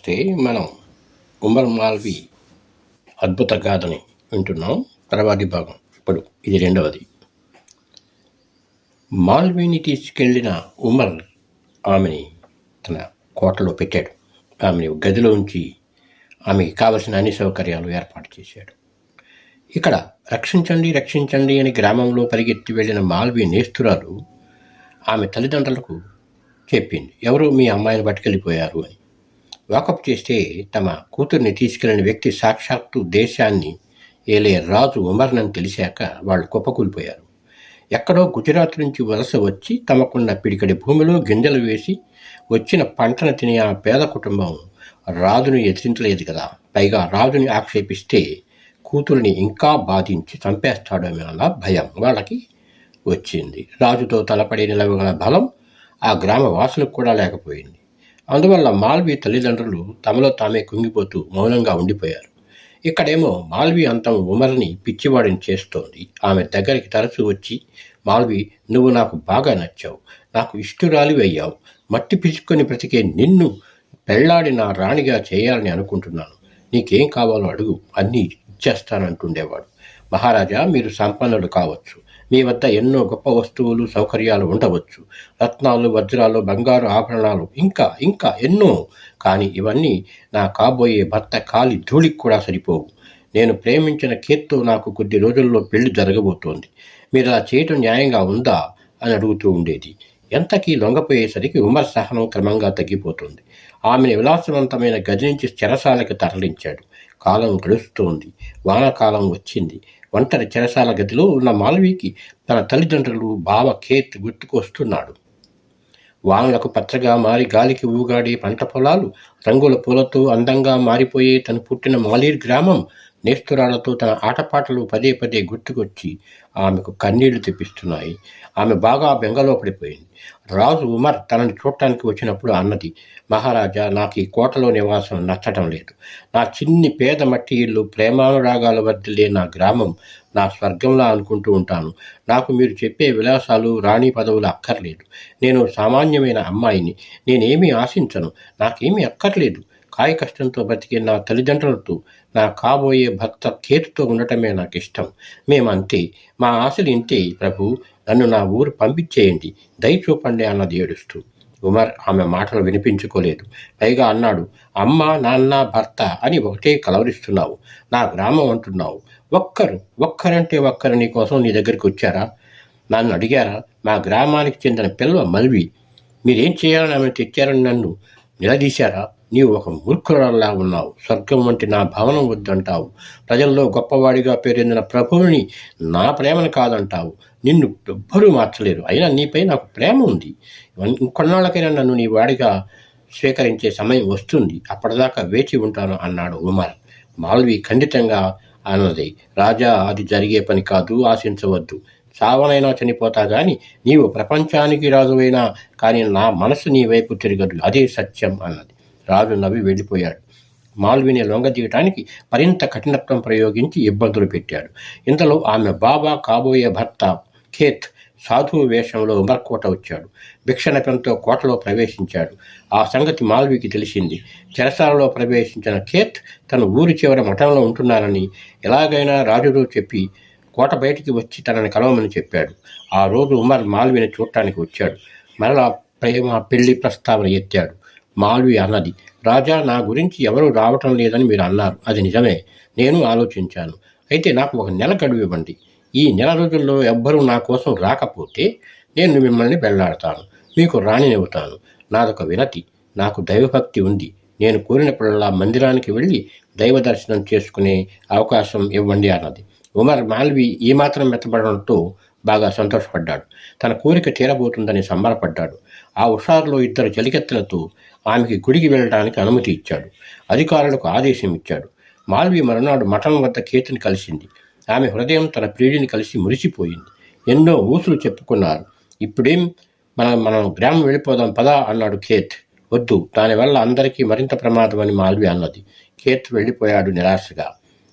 నమస్తే మనం ఉమర్ మాల్వి అద్భుత గాథని వింటున్నాం. తర్వాతి భాగం. ఇప్పుడు ఇది రెండవది. మాల్వీని తీసుకెళ్ళిన ఉమర్ ఆమెని తన కోటలో పెట్టాడు. ఆమెని గదిలో ఉంచి ఆమెకి కావలసిన అన్ని సౌకర్యాలు ఏర్పాటు చేశాడు. ఇక్కడ రక్షించండి రక్షించండి అని గ్రామంలో పరిగెత్తి వెళ్ళిన మాల్వి నేస్తురాలు ఆమె తల్లిదండ్రులకు చెప్పింది. ఎవరు మీ అమ్మాయిని పట్టుకెళ్ళిపోయారు అని. వాకప్ చేస్తే తమ కూతుర్ని తీసుకెళ్ళిన వ్యక్తి సాక్షాత్తు దేశాన్ని ఏలే రాజు ఉమర్నని తెలిసాక వాళ్ళు కుప్పకూలిపోయారు. ఎక్కడో గుజరాత్ నుంచి వలస వచ్చి తమకున్న పిడికడి భూమిలో గింజలు వేసి వచ్చిన పంటను తినే ఆ పేద కుటుంబం రాజును ఎదిరించలేదు కదా. పైగా రాజుని ఆక్షేపిస్తే కూతురిని ఇంకా బాధించి చంపేస్తాడేమో భయం వాళ్ళకి వచ్చింది. రాజుతో తలపడి నిలవగల బలం ఆ గ్రామ వాసులకు కూడా లేకపోయింది. అందువల్ల మాల్వి తల్లిదండ్రులు తమలో తామే కుంగిపోతూ మౌనంగా ఉండిపోయారు. ఇక్కడేమో మాల్వి అంతం ఉమర్ని పిచ్చివాడిని చేస్తోంది. ఆమె దగ్గరికి తరచూ వచ్చి మాల్వి నువ్వు నాకు బాగా నచ్చావు. నాకు ఇష్టురాలి అయ్యావు. మట్టి పిసుకొని బ్రతికే నిన్ను పెళ్ళాడి నా రాణిగా చేయాలని అనుకుంటున్నాను. నీకేం కావాలో అడుగు. అన్నీ ఇచ్చేస్తానంటుండేవాడు. మహారాజా మీరు సంపన్నుడు కావచ్చు. మీ వద్ద ఎన్నో గొప్ప వస్తువులు సౌకర్యాలు ఉండవచ్చు. రత్నాలు వజ్రాలు బంగారు ఆభరణాలు ఇంకా ఇంకా ఎన్నో. కానీ ఇవన్నీ నా కాబోయే భర్త కాలి ధూళికి కూడా సరిపోవు. నేను ప్రేమించిన కీర్తు నాకు కొద్ది రోజుల్లో పెళ్ళి జరగబోతోంది. మీరు అలా చేయటం న్యాయంగా ఉందా? అని అడుగుతూ ఉండేది. ఎంతకీ లొంగపోయేసరికి ఉమర్ సహనం క్రమంగా తగ్గిపోతుంది. ఆమెను విలాసవంతమైన గది నుంచి చెరసాలకి తరలించాడు. కాలం గడుస్తోంది. వానకాలం వచ్చింది. ఒంటరి చెరసాల గదిలో ఉన్న మాలవికి తన తల్లిదండ్రులు బావ కేత్ గుర్తుకొస్తున్నాడు. వానలకు పచ్చగా మారి గాలికి ఊగాడే పంట పొలాలు రంగుల పూలతో అందంగా మారిపోయే తను పుట్టిన మాలీర్ గ్రామం నేస్తురాలతో తన ఆటపాటలు పదే పదే గుర్తుకొచ్చి ఆమెకు కన్నీళ్ళు తెప్పిస్తున్నాయి. ఆమె బాగా బెంగలో పడిపోయింది. రాజు ఉమర్ తనని చూడటానికి వచ్చినప్పుడు అన్నది మహారాజా నాకు ఈ కోటలో నివాసం నచ్చటం లేదు. నా చిన్ని పేద మట్టి ఇల్లు ప్రేమానురాగాల వద్దలే నా గ్రామం నా స్వర్గంలా అనుకుంటూ ఉంటాను. నాకు మీరు చెప్పే విలాసాలు రాణి పదవులు అక్కర్లేదు. నేను సామాన్యమైన అమ్మాయిని. నేనేమీ ఆశించను. నాకేమీ అక్కర్లేదు. కాయ కష్టంతో బతికే నా తల్లిదండ్రులతో నా కాబోయే భర్త కేతుతో ఉండటమే నాకు ఇష్టం మేమంతే మా ఆశలు ఇంతే ప్రభు నన్ను నా ఊరు పంపించేయండి దయ చూపండి అన్నది ఏడుస్తూ. ఉమర్ ఆమె మాటలు వినిపించుకోలేదు. పైగా అన్నాడు అమ్మ నాన్న భర్త అని ఒకటే కలవరిస్తున్నావు. నా గ్రామం అంటున్నావు. ఒక్కరు ఒక్కరంటే ఒక్కరు నీ కోసం నీ దగ్గరికి వచ్చారా? నన్ను అడిగారా? మా గ్రామానికి చెందిన పిల్లవ మల్వి. మీరేం చేయాలని ఆమె తెచ్చారని నన్ను నిలదీశారా? నీవు ఒక మూర్ఖురాల్లా ఉన్నావు. స్వర్గం వంటి నా భవనం వద్దంటావు. ప్రజల్లో గొప్పవాడిగా పేరొందిన ప్రభువుని నా ప్రేమను కాదంటావు. నిన్ను ఎవ్వరూ మార్చలేరు. అయినా నీపై నాకు ప్రేమ ఉంది. ఇంకొన్నాళ్ళకైనా నన్ను నీ వాడిగా స్వీకరించే సమయం వస్తుంది. అప్పటిదాకా వేచి ఉంటాను అన్నాడు ఉమర్. మాల్వి ఖండితంగా అన్నది. రాజా అది జరిగే పని కాదు ఆశించవద్దు. చావనైనా చనిపోతా గాని నీవు ప్రపంచానికి రాజువైనా కానీ నా మనసు నీ వైపు తిరగదు. అదే సత్యం అన్నది. రాజు నవ్వి వెళ్ళిపోయాడు. మాల్విని లొంగదీయటానికి మరింత కఠినత్వం ప్రయోగించి ఇబ్బందులు పెట్టాడు. ఇంతలో ఆమె బాబా కాబోయే భర్త ఖేత్ సాధువు వేషంలో ఉమర్కోట వచ్చాడు. భిక్షణకంతో కోటలో ప్రవేశించాడు. ఆ సంగతి మాల్వికి తెలిసింది. చెరసాలలో ప్రవేశించిన ఖేత్ తన ఊరి చివర మఠంలో ఉంటున్నారని ఎలాగైనా రాజుతో చెప్పి కోట బయటికి వచ్చి తనని కలవమని చెప్పాడు. ఆ రోజు ఉమర్ మాల్విని చూడటానికి వచ్చాడు. మరలా ప్రేమ పెళ్ళి ప్రస్తావన ఎత్తాడు. మాల్వి అన్నది. రాజా నా గురించి ఎవరు రావటం లేదని మీరు అన్నారు. అది నిజమే. నేను ఆలోచించాను. అయితే నాకు ఒక నెల గడువు ఇవ్వండి ఈ నెల రోజుల్లో ఎవ్వరూ నా కోసం రాకపోతే నేను మిమ్మల్ని వెళ్ళాడతాను మీకు రాణినివ్వుతాను. నాదొక వినతి. నాకు దైవభక్తి ఉంది. నేను కోరినప్పుడల్లా మందిరానికి వెళ్ళి దైవ దర్శనం చేసుకునే అవకాశం ఇవ్వండి అన్నది. ఉమర్ మాల్వి ఈ మాత్రం బాగా సంతోషపడ్డాడు. తన కోరిక తీరబోతుందని సంబరపడ్డాడు. ఆ హుషారులో ఇద్దరు జలికెత్తలతో ఆమెకి గుడికి వెళ్ళడానికి అనుమతి ఇచ్చాడు. అధికారులకు ఆదేశం ఇచ్చాడు. మాల్వి మరునాడు మఠం వద్ద కేతుని కలిసింది. ఆమె హృదయం తన ప్రియుడిని కలిసి మురిసిపోయింది. ఎన్నో ఊసులు చెప్పుకున్నారు. ఇప్పుడేం? మనం మనం గ్రామం వెళ్ళిపోదాం పదా అన్నాడు కేత్. వద్దు దానివల్ల అందరికీ మరింత ప్రమాదం అని మాల్వి అన్నది. కేత్ వెళ్ళిపోయాడు నిరాశగా.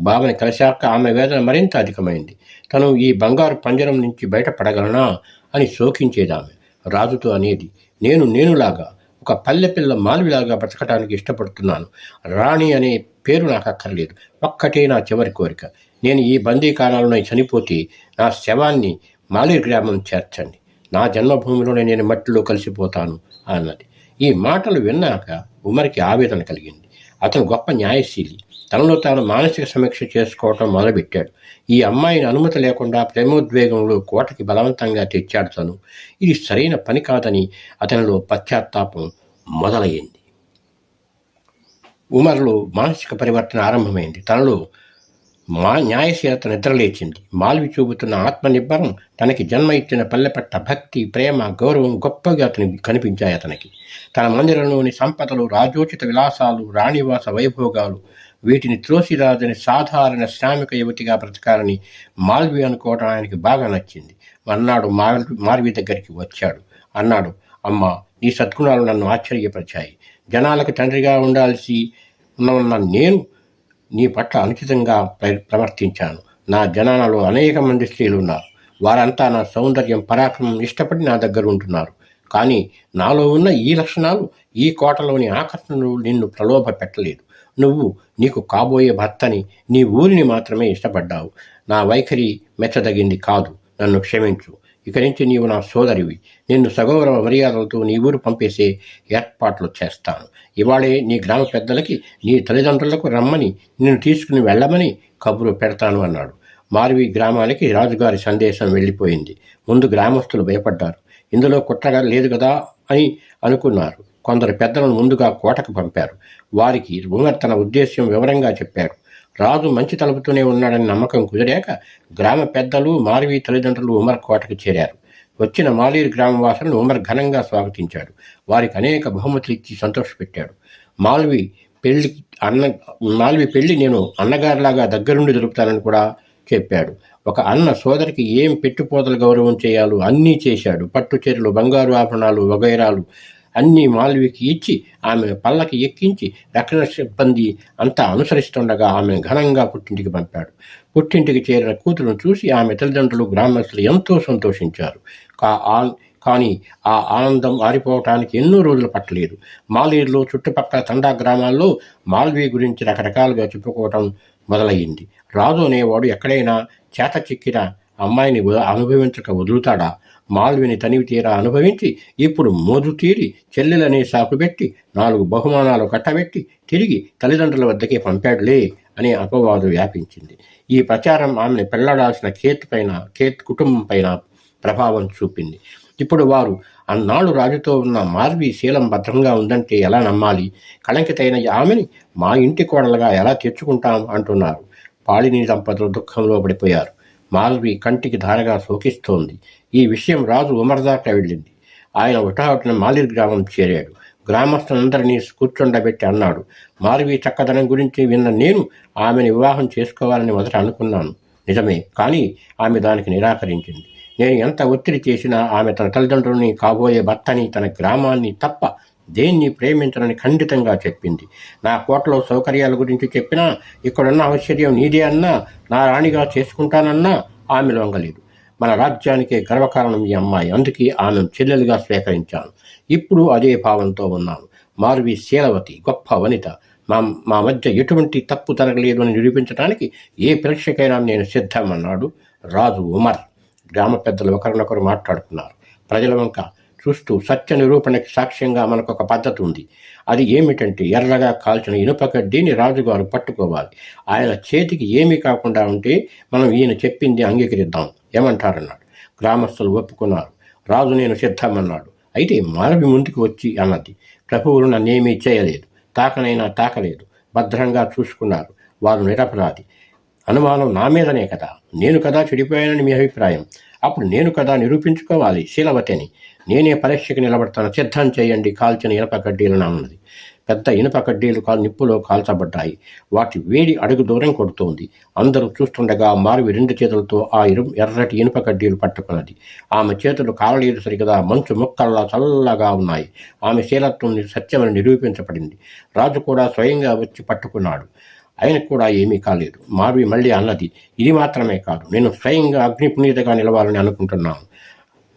బావని కలిశాక ఆమె వేదన మరింత అధికమైంది. తను ఈ బంగారు పంజరం నుంచి బయటపడగలనా అని శోకించేదామె. రాజుతో అనేది నేను నేనులాగా ఒక పల్లె పిల్ల మాలివిలాగా బ్రతకడానికి ఇష్టపడుతున్నాను. రాణి అనే పేరు నాకు అక్కర్లేదు ఒక్కటే నా చివరి కోరిక. నేను ఈ బందీకాలంలో చనిపోతే నా శవాన్ని మాలి గ్రామం చేర్చండి. నా జన్మభూమిలోనే నేను మట్టిలో కలిసిపోతాను అన్నది. ఈ మాటలు విన్నాక ఉమర్కి ఆవేదన కలిగింది. అతను గొప్ప న్యాయశీలి. తనలో తాను మానసిక సమీక్ష చేసుకోవటం మొదలుపెట్టాడు. ఈ అమ్మాయిని అనుమతి లేకుండా ప్రేమోద్వేగంలో కోటకి బలవంతంగా తెచ్చాడు తను. ఇది సరైన పని కాదని అతనిలో పశ్చాత్తాపం మొదలయ్యింది ఉమర్లో మానసిక పరివర్తన ఆరంభమైంది. తనలో మా న్యాయశీలత నిద్రలేచింది మాల్వి చూపుతున్న ఆత్మనిర్భరం తనకి జన్మ ఇచ్చిన పల్లెపట్ట భక్తి ప్రేమ గౌరవం గొప్పగా అతని కనిపించాయి అతనికి. తన మందిరంలోని సంపదలు రాజోచిత విలాసాలు రాణివాస వైభోగాలు వీటిని త్రోసిరాదని సాధారణ శ్రామిక యువతిగా బ్రతకాలని మాల్వి అనుకోవడం ఆయనకి బాగా నచ్చింది. అన్నాడు మాల్వి మాల్వి దగ్గరికి వచ్చాడు. అన్నాడు అమ్మ నీ సద్గుణాలు నన్ను ఆశ్చర్యపరిచాయి. జనాలకు తండ్రిగా ఉండాల్సి ఉన్న నేను నీ పట్ల అనుచితంగా ప్ర- ప్రవర్తించాను. నా జనాలలో అనేక మంది స్త్రీలు ఉన్నారు వారంతా నా సౌందర్యం పరాక్రమం ఇష్టపడి నా దగ్గర ఉంటున్నారు. కానీ నాలో ఉన్న ఈ లక్షణాలు ఈ కోటలోని ఆకర్షణలు నిన్ను ప్రలోభ పెట్టలేదు నువ్వు నీకు కాబోయే భర్తని నీ ఊరిని మాత్రమే ఇష్టపడ్డావు. నా వైఖరి మెచ్చదగింది కాదు. నన్ను క్షమించు. ఇక నుంచి నీవు నా సోదరివి. నిన్ను సగౌరవ మర్యాదలతో నీ ఊరు పంపేసే ఏర్పాట్లు చేస్తాను. ఇవాళే నీ గ్రామ పెద్దలకి నీ తల్లిదండ్రులకు రమ్మని నిన్ను తీసుకుని వెళ్ళమని కబురు పెడతాను అన్నాడు. మారువి గ్రామానికి రాజుగారి సందేశం వెళ్ళిపోయింది. ముందు గ్రామస్తులు భయపడ్డారు. ఇందులో కుట్రగా లేదు కదా అని అనుకున్నారు. కొందరు పెద్దలను ముందుగా కోటకు పంపారు. వారికి ఉమర్ తన ఉద్దేశ్యం వివరంగా చెప్పారు. రాజు మంచి తలుపుతూనే ఉన్నాడని నమ్మకం కుదిరాక గ్రామ పెద్దలు మార్వి తల్లిదండ్రులు ఉమర్ కోటకు చేరారు. వచ్చిన మాలీర్ గ్రామవాసులను ఉమర్ ఘనంగా స్వాగతించాడు. వారికి అనేక బహుమతులు ఇచ్చి సంతోషపెట్టాడు. మాల్వి పెళ్ళి అన్న మాల్వి పెళ్ళి నేను అన్నగారిలాగా దగ్గరుండి జరుపుతానని కూడా చెప్పాడు. ఒక అన్న సోదరికి ఏం పెట్టుపోతల గౌరవం చేయాలో అన్నీ చేశాడు. పట్టు చీరలు బంగారు ఆభరణాలు వగైరాలు అన్నీ మాల్వికి ఇచ్చి ఆమె పల్లకి ఎక్కించి రక్షణ సిబ్బంది అంతా అనుసరిస్తుండగా ఆమె ఘనంగా పుట్టింటికి పంపాడు. పుట్టింటికి చేరిన కూతురును చూసి ఆమె తల్లిదండ్రులు గ్రామస్తులు ఎంతో సంతోషించారు. కా కానీ ఆ ఆనందం ఆరిపోవటానికి ఎన్నో రోజులు పట్టలేదు. మాలేరులో చుట్టుపక్కల తండా గ్రామాల్లో మాల్వీ గురించి రకరకాలుగా చెప్పుకోవటం మొదలయ్యింది. రాజు అనేవాడు ఎక్కడైనా చేత చిక్కిన అమ్మాయిని అనుభవించక వదులుతాడా? మాల్విని తనివి తీరా అనుభవించి ఇప్పుడు మోజు తీరి చెల్లెలనే సాకు పెట్టి నాలుగు బహుమానాలు కట్టబెట్టి తిరిగి తల్లిదండ్రుల వద్దకే పంపాడులే అనే అపవాదు వ్యాపించింది. ఈ ప్రచారం ఆమెను పెళ్ళాడాల్సిన కేత్ పైన కేత్ కుటుంబం పైన ప్రభావం చూపింది. ఇప్పుడు వారు అన్నాళ్ళు రాజుతో ఉన్న మార్వి శీలం భద్రంగా ఉందంటే ఎలా నమ్మాలి? కళంకితైన ఆమెని మా ఇంటి కోడలుగా ఎలా తెచ్చుకుంటాం అంటున్నారు. పాళిని దంపతులు దుఃఖంలో పడిపోయారు. మాల్వి కంటికి ధారగా శోకిస్తోంది. ఈ విషయం రాజు ఉమర్ దాకా వెళ్ళింది. ఆయన హుటాహుటిన మాలిర్ గ్రామం చేరాడు. గ్రామస్తులందరినీ కూర్చుండబెట్టి అన్నాడు. మాల్వి చక్కదనం గురించి విన్న నేను ఆమెను వివాహం చేసుకోవాలని మొదట అనుకున్నాను. నిజమే కానీ ఆమె దానికి నిరాకరించింది. నేను ఎంత ఒత్తిడి చేసినా ఆమె తన తల్లిదండ్రులని కాబోయే భర్తని తన గ్రామాన్ని తప్ప దేన్ని ప్రేమించనని ఖండితంగా చెప్పింది. నా కోటలో సౌకర్యాల గురించి చెప్పినా ఇక్కడున్న ఆశ్చర్యం నీదే అన్నా నా రాణిగా చేసుకుంటానన్నా ఆమె లొంగలేదు. మన రాజ్యానికే గర్వకారణం ఈ అమ్మాయి. అందుకే ఆమెను చెల్లెలుగా స్వీకరించాను. ఇప్పుడు అదే భావంతో ఉన్నాను. మారువి శీలవతి గొప్ప వనిత. మా మా మధ్య ఎటువంటి తప్పు జరగలేదు అని నిరూపించడానికి ఏ పరీక్షకైనా నేను సిద్ధమన్నాడు రాజు ఉమర్. గ్రామ పెద్దలు ఒకరినొకరు మాట్లాడుకున్నారు ప్రజల వంక చూస్తూ సత్య నిరూపణకి సాక్ష్యంగా మనకు ఒక పద్ధతి ఉంది. అది ఏమిటంటే ఎర్రగా కాల్చిన ఇనుప కడ్డీని రాజుగారు పట్టుకోవాలి. ఆయన చేతికి ఏమీ కాకుండా ఉంటే మనం ఈయన చెప్పింది అంగీకరిద్దాం ఏమంటారన్నాడు. గ్రామస్తులు ఒప్పుకున్నారు. రాజు నేను సిద్ధమన్నాడు. అయితే మారవి ముందుకు వచ్చి అన్నది. ప్రభువులు నన్నేమీ చేయలేదు. తాకనైనా తాకలేదు. భద్రంగా చూసుకున్నారు. వారు నిరపరాధి. అనుమానం నా మీదనే కదా. నేను కదా చెడిపోయానని మీ అభిప్రాయం. అప్పుడు నేను కదా నిరూపించుకోవాలి శీలవతిని. నేనే పరీక్షకు నిలబడతాను. సిద్ధం చేయండి. కాల్చిన ఇనప కడ్డీలను అన్నది పెద్ద ఇనుప కడ్డీలు కాల్ నిప్పులో కాల్చబడ్డాయి. వాటి వేడి అడుగు దూరం కొడుతోంది. అందరూ చూస్తుండగా మారువి రెండు చేతులతో ఆ ఇరు ఎర్రటి ఇనుప కడ్డీలు పట్టుకున్నది. ఆమె చేతులు కాలలేదు సరిగదా. మంచు ముక్కల్లా చల్లగా ఉన్నాయి. ఆమె శీలత్వం సత్యమని నిరూపించబడింది. రాజు కూడా స్వయంగా వచ్చి పట్టుకున్నాడు. ఆయనకు కూడా ఏమీ కాలేదు. మావి మళ్ళీ అన్నది ఇది మాత్రమే కాదు నేను స్వయంగా అగ్ని పునీతగా నిలవాలని అనుకుంటున్నాను.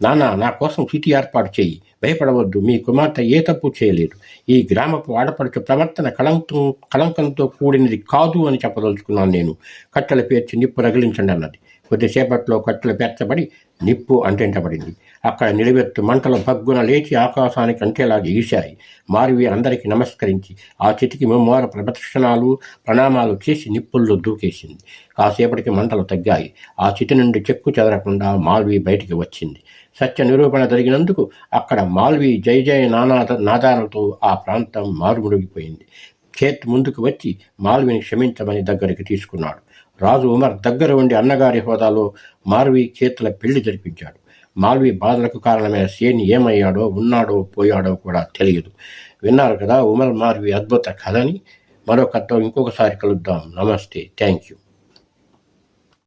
నాన్న నా కోసం సిటీ ఏర్పాటు చేయి. భయపడవద్దు మీ కుమార్తె ఏ తప్పు చేయలేదు. ఈ గ్రామపు ఆడపడుచు ప్రవర్తన కళంకం కళంకంతో కూడినది కాదు అని చెప్పదలుచుకున్నాను నేను. కట్టెల పేర్చి నిప్పు రగిలించండి అన్నది. కొద్దిసేపట్లో కట్టెలు పేర్చబడి నిప్పు అంటించబడింది. అక్కడ నిలువెత్తు మంటలు భగ్గున లేచి ఆకాశానికి అంటేలా ఎగిశాయి మారివి అందరికీ నమస్కరించి ఆ చితికి ముమ్మారు ప్రదక్షిణాలు ప్రణామాలు చేసి నిప్పుల్లో దూకేసింది. కాసేపటికి మంటలు తగ్గాయి. ఆ చితి నుండి చెక్కు చెదరకుండా మాల్వి బయటికి వచ్చింది. సత్య నిరూపణ జరిగినందుకు అక్కడ మాల్వి జయ జయ నానాద నాదాలతో ఆ ప్రాంతం మారుముడిగిపోయింది ఖేత్ ముందుకు వచ్చి మాల్విని క్షమించమని దగ్గరికి తీసుకున్నాడు. రాజు ఉమర్ దగ్గర ఉండి అన్నగారి హోదాలో మార్వి చేతుల పెళ్ళి జరిపించాడు. మాల్వి బాధలకు కారణమైన సేన్ ఏమయ్యాడో ఉన్నాడో పోయాడో కూడా తెలియదు. విన్నారు కదా ఉమర్ మాల్వి అద్భుత కథని. మరో కథతో ఇంకొకసారి కలుద్దాం. నమస్తే. Thank you.